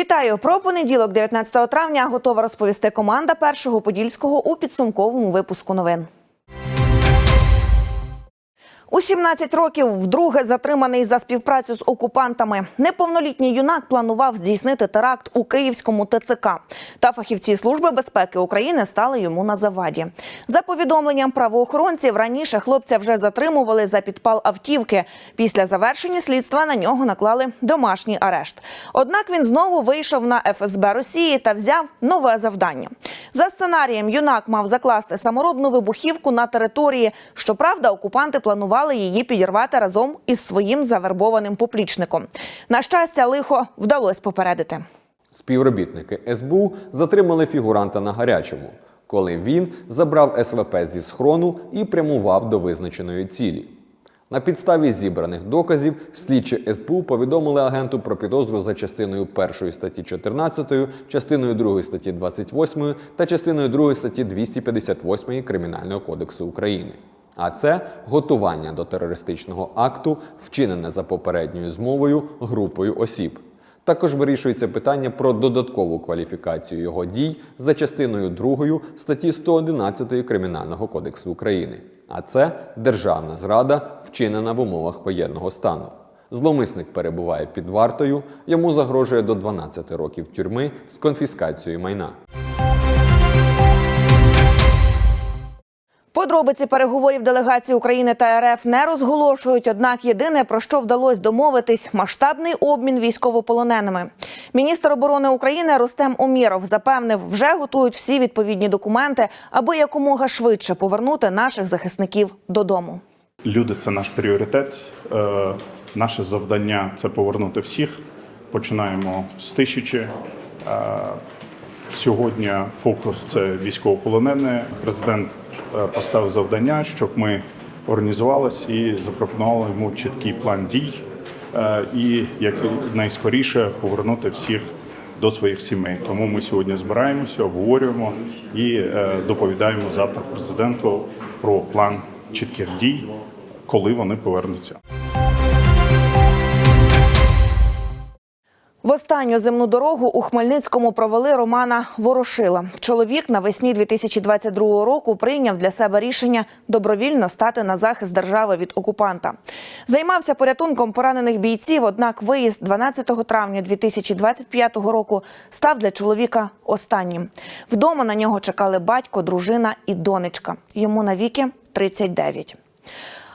Вітаю про понеділок, 19 травня. Готова розповісти команда першого подільського у підсумковому випуску новин. У 17 років вдруге затриманий за співпрацю з окупантами. Неповнолітній юнак планував здійснити теракт у київському ТЦК. Та фахівці служби безпеки України стали йому на заваді. За повідомленням правоохоронців, раніше хлопця вже затримували за підпал автівки. Після завершення слідства на нього наклали домашній арешт. Однак він знову вийшов на ФСБ Росії та взяв нове завдання. За сценарієм юнак мав закласти саморобну вибухівку на території. Щоправда, окупанти планували її підірвати разом із своїм завербованим поплічником. На щастя, лихо вдалося попередити. Співробітники СБУ затримали фігуранта на гарячому, коли він забрав СВП зі схрону і прямував до визначеної цілі. На підставі зібраних доказів слідчі СБУ повідомили агенту про підозру за частиною 1 статті 14, частиною 2 статті 28 та частиною 2 статті 258 Кримінального кодексу України. А це готування до терористичного акту, вчинене за попередньою змовою групою осіб. Також вирішується питання про додаткову кваліфікацію його дій за частиною 2 статті 111 Кримінального кодексу України. А це державна зрада, вчинена в умовах воєнного стану. Зловмисник перебуває під вартою, йому загрожує до 12 років тюрми з конфіскацією майна. Подробиці переговорів делегації України та РФ не розголошують. Однак єдине про що вдалося домовитись масштабний обмін військовополоненими. Міністр оборони України Рустем Оміров запевнив, вже готують всі відповідні документи, аби якомога швидше повернути наших захисників додому. Люди це наш пріоритет. Е, Наше завдання це повернути всіх. Починаємо з тисячі. Сьогодні фокус це військовополонене. Президент е, поставив завдання, щоб ми організувалися і запропонували йому чіткий план дій е, і як найскоріше повернути всіх до своїх сімей. Тому ми сьогодні збираємося, обговорюємо і е, доповідаємо завтра президенту про план чітких дій, коли вони повернуться. В останню земну дорогу у Хмельницькому провели Романа Ворошила. Чоловік навесні 2022 року прийняв для себе рішення добровільно стати на захист держави від окупанта. Займався порятунком поранених бійців. Однак виїзд 12 травня 2025 року став для чоловіка останнім. Вдома на нього чекали батько, дружина і донечка. Йому навіки 39.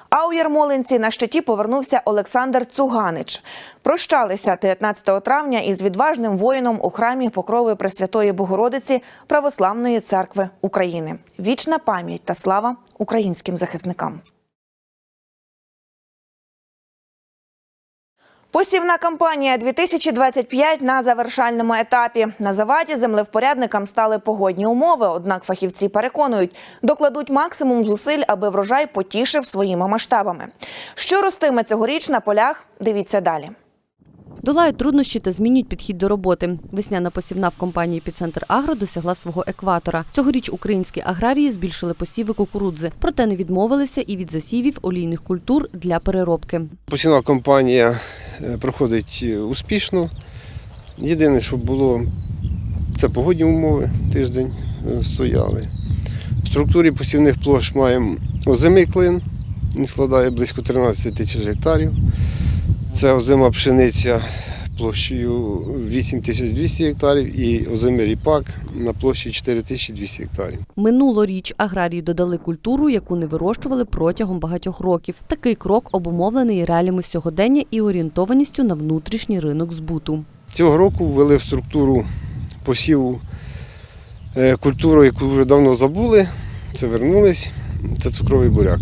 А у Ярмолинці на щиті повернувся Олександр Цуганич. Прощалися 19 травня із відважним воїном у храмі Покрови Пресвятої Богородиці Православної церкви України. Вічна пам'ять та слава українським захисникам. Посівна кампанія 2025 на завершальному етапі. На заваді землевпорядникам стали погодні умови. Однак фахівці переконують, докладуть максимум зусиль, аби врожай потішив своїми масштабами. Що ростиме цьогоріч на полях? Дивіться далі. Долають труднощі та змінюють підхід до роботи. Весняна посівна в компанії «Епіцентр Агро досягла свого екватора. Цьогоріч українські аграрії збільшили посіви кукурудзи, проте не відмовилися і від засівів олійних культур для переробки. Посівна кампанія е, проходить е, успішно. Єдине, що було, це погодні умови, тиждень е, стояли. В структурі посівних площ маємо озимий клин, він складає близько 13 тисяч гектарів. Це озима пшениця площею 8200 гектарів і озимий ріпак на площі 4200 гектарів. Минулоріч аграрії додали культуру, яку не вирощували протягом багатьох років. Такий крок обумовлений реаліями сьогодення і орієнтованістю на внутрішній ринок збуту. Цього року ввели в структуру посіву е, культуру, яку вже давно забули. Це вернулись. Це цукровий буряк.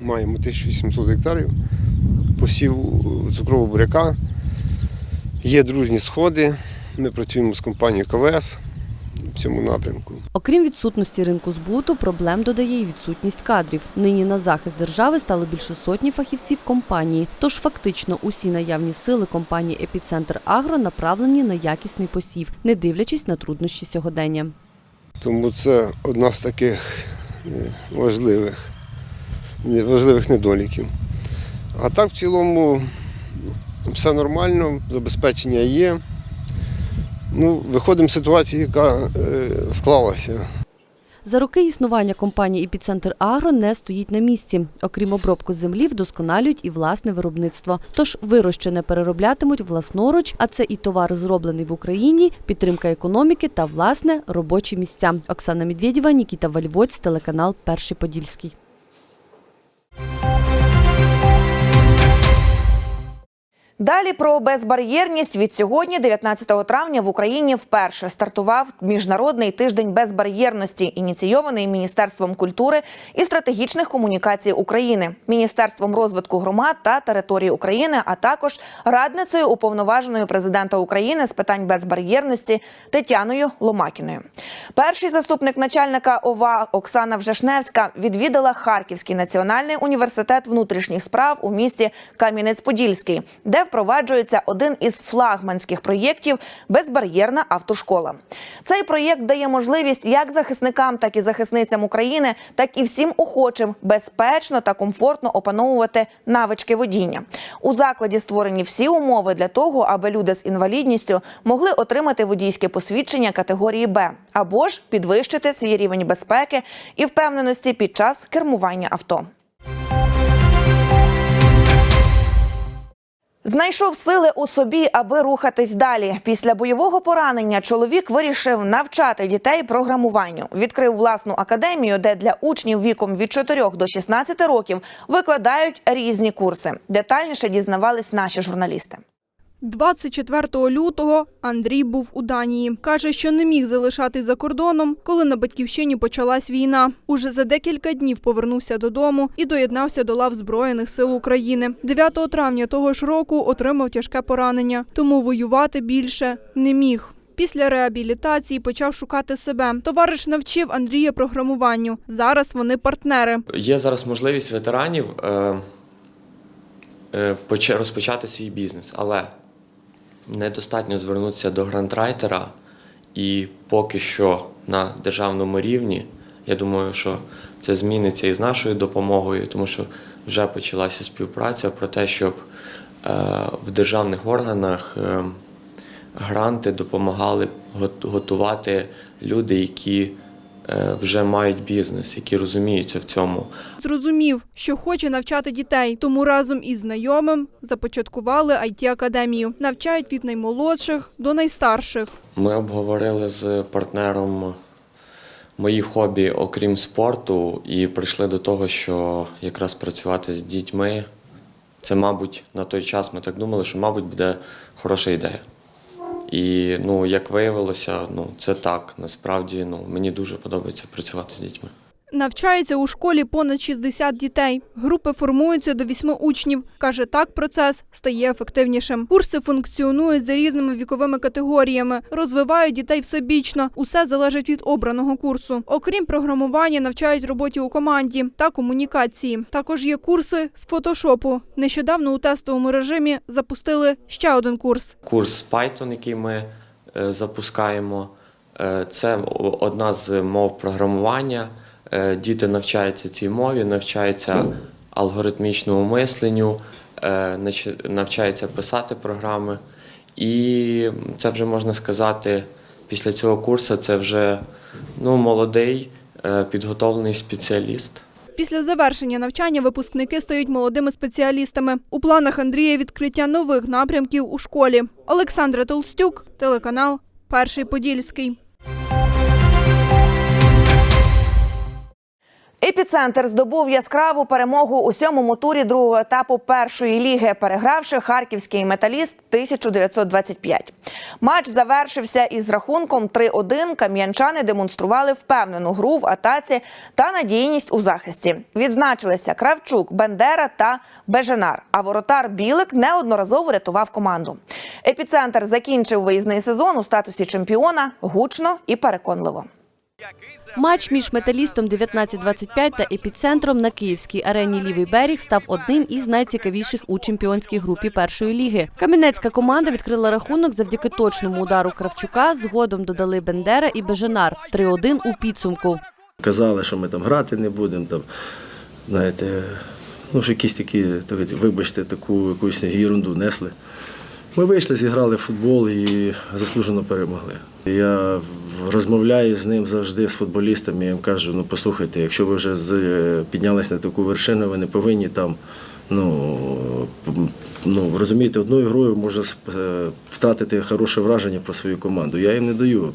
Маємо 1700 гектарів посіву цукрового буряка. Є дружні сходи. Ми працюємо з компанією КВС в цьому напрямку. Окрім відсутності ринку збуту, проблем додає і відсутність кадрів. Нині на захист держави стало більше сотні фахівців компанії. Тож фактично усі наявні сили компанії Епіцентр Агро направлені на якісний посів, не дивлячись на труднощі сьогодення. Тому це одна з таких е, важливих, не- важливих недоліків. А так в цілому все нормально, забезпечення є. Ну, виходимо з ситуації, яка е, склалася. За роки існування компанії «Епіцентр Агро» не стоїть на місці. Окрім обробку землі, вдосконалюють і власне виробництво. Тож вирощене перероблятимуть власноруч, а це і товар, зроблений в Україні, підтримка економіки та власне робочі місця. Оксана Медведєва, Нікіта Вальвоць, телеканал Перший Подільський. Далі про безбар'єрність від сьогодні, 19 травня, в Україні вперше стартував міжнародний тиждень безбар'єрності, ініційований Міністерством культури і стратегічних комунікацій України, Міністерством розвитку громад та території України, а також радницею уповноваженою президента України з питань безбар'єрності Тетяною Ломакіною. Перший заступник начальника ОВА Оксана Вжешневська відвідала Харківський національний університет внутрішніх справ у місті Кам'янець-Подільський, де впроваджується один із флагманських проєктів Безбар'єрна автошкола. Цей проєкт дає можливість як захисникам, так і захисницям України, так і всім охочим безпечно та комфортно опановувати навички водіння. У закладі створені всі умови для того, аби люди з інвалідністю могли отримати водійське посвідчення категорії Б або ж підвищити свій рівень безпеки і впевненості під час кермування авто. Знайшов сили у собі, аби рухатись далі. Після бойового поранення чоловік вирішив навчати дітей програмуванню. Відкрив власну академію, де для учнів віком від 4 до 16 років викладають різні курси. Детальніше дізнавались наші журналісти. 24 лютого Андрій був у Данії. Каже, що не міг залишатись за кордоном, коли на батьківщині почалась війна. Уже за декілька днів повернувся додому і доєднався до лав Збройних сил України. 9 травня того ж року отримав тяжке поранення, тому воювати більше не міг. Після реабілітації почав шукати себе. Товариш навчив Андрія програмуванню. Зараз вони партнери. Є зараз можливість ветеранів е, е, розпочати свій бізнес, але недостатньо звернутися до грантрайтера, і поки що на державному рівні, я думаю, що це зміниться і з нашою допомогою, тому що вже почалася співпраця про те, щоб е, в державних органах е, гранти допомагали готувати люди, які вже мають бізнес, які розуміються в цьому. Зрозумів, що хоче навчати дітей, тому разом із знайомим започаткували it академію Навчають від наймолодших до найстарших. Ми обговорили з партнером мої хобі, окрім спорту, і прийшли до того, що якраз працювати з дітьми. Це, мабуть, на той час ми так думали, що, мабуть, буде хороша ідея. І ну, як виявилося, ну, це так. Насправді ну, мені дуже подобається працювати з дітьми. Навчається у школі понад 60 дітей. Групи формуються до 8 учнів. Каже, так процес стає ефективнішим. Курси функціонують за різними віковими категоріями, розвивають дітей всебічно. Усе залежить від обраного курсу. Окрім програмування, навчають роботі у команді та комунікації. Також є курси з фотошопу. Нещодавно у тестовому режимі запустили ще один курс. Курс Python, який ми е, запускаємо, е, це одна з мов програмування. Е, Діти навчаються цій мові, навчаються алгоритмічному мисленню, е, навчаються писати програми. І це вже можна сказати, після цього курсу це вже ну, молодий, е, підготовлений спеціаліст. Після завершення навчання випускники стають молодими спеціалістами. У планах Андрія відкриття нових напрямків у школі. Олександра Толстюк, телеканал Перший Подільський. Епіцентр здобув яскраву перемогу у сьомому турі другого етапу першої ліги, перегравши харківський металіст 1925. Матч завершився із рахунком 3-1. Кам'янчани демонстрували впевнену гру в атаці та надійність у захисті. Відзначилися Кравчук, Бендера та Беженар. А воротар Білик неодноразово рятував команду. Епіцентр закінчив виїзний сезон у статусі чемпіона гучно і переконливо. Матч між металістом 1925 та епіцентром на київській арені Лівий берег став одним із найцікавіших у чемпіонській групі першої ліги. Кам'янецька команда відкрила рахунок завдяки точному удару Кравчука. Згодом додали Бендера і Беженар 3-1 у підсумку. Казали, що ми там грати не будемо, там, знаєте, ну, що якісь такі, вибачте, таку якусь ерунду несли. Ми вийшли, зіграли футбол і заслужено перемогли. Я розмовляю з ним завжди з футболістами. Я їм кажу: ну послухайте, якщо ви вже з- піднялись на таку вершину, ви не повинні там. Ну, ну розумієте, одною грою можна е, втратити хороше враження про свою команду. Я їм не даю.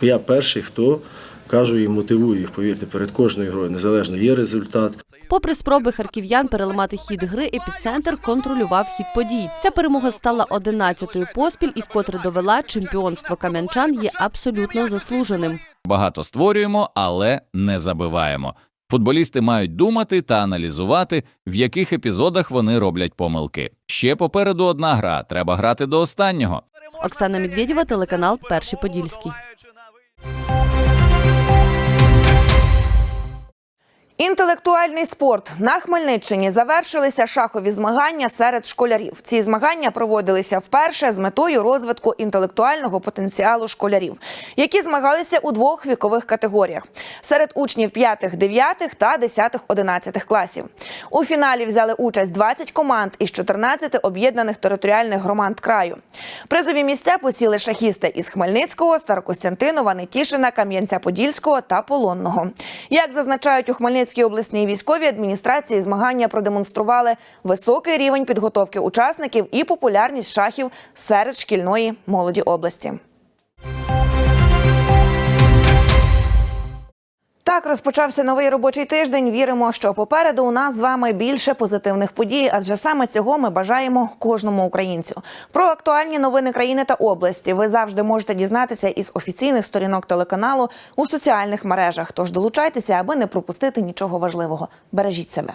Я перший, хто кажу і мотивую їх, повірте, перед кожною грою, незалежно є результат. Попри спроби харків'ян переламати хід гри, епіцентр контролював хід подій. Ця перемога стала 11-ю поспіль і вкотре довела, чемпіонство кам'янчан є абсолютно заслуженим. Багато створюємо, але не забиваємо. Футболісти мають думати та аналізувати, в яких епізодах вони роблять помилки. Ще попереду одна гра. Треба грати до останнього. Оксана Медведєва, телеканал Перший Подільський. Інтелектуальний спорт на Хмельниччині завершилися шахові змагання серед школярів. Ці змагання проводилися вперше з метою розвитку інтелектуального потенціалу школярів, які змагалися у двох вікових категоріях серед учнів 5, 9 та 10, 11 класів. У фіналі взяли участь 20 команд із 14 об'єднаних територіальних громад краю. Призові місця посіли шахісти із Хмельницького, Старокостянтинова, Нетішина, Кам'янця-Подільського та Полонного. Як зазначають у Хмельницькій обласній військовій адміністрації, змагання продемонстрували високий рівень підготовки учасників і популярність шахів серед шкільної молоді області. Так розпочався новий робочий тиждень. Віримо, що попереду у нас з вами більше позитивних подій, адже саме цього ми бажаємо кожному українцю. Про актуальні новини країни та області ви завжди можете дізнатися із офіційних сторінок телеканалу у соціальних мережах. Тож долучайтеся, аби не пропустити нічого важливого. Бережіть себе.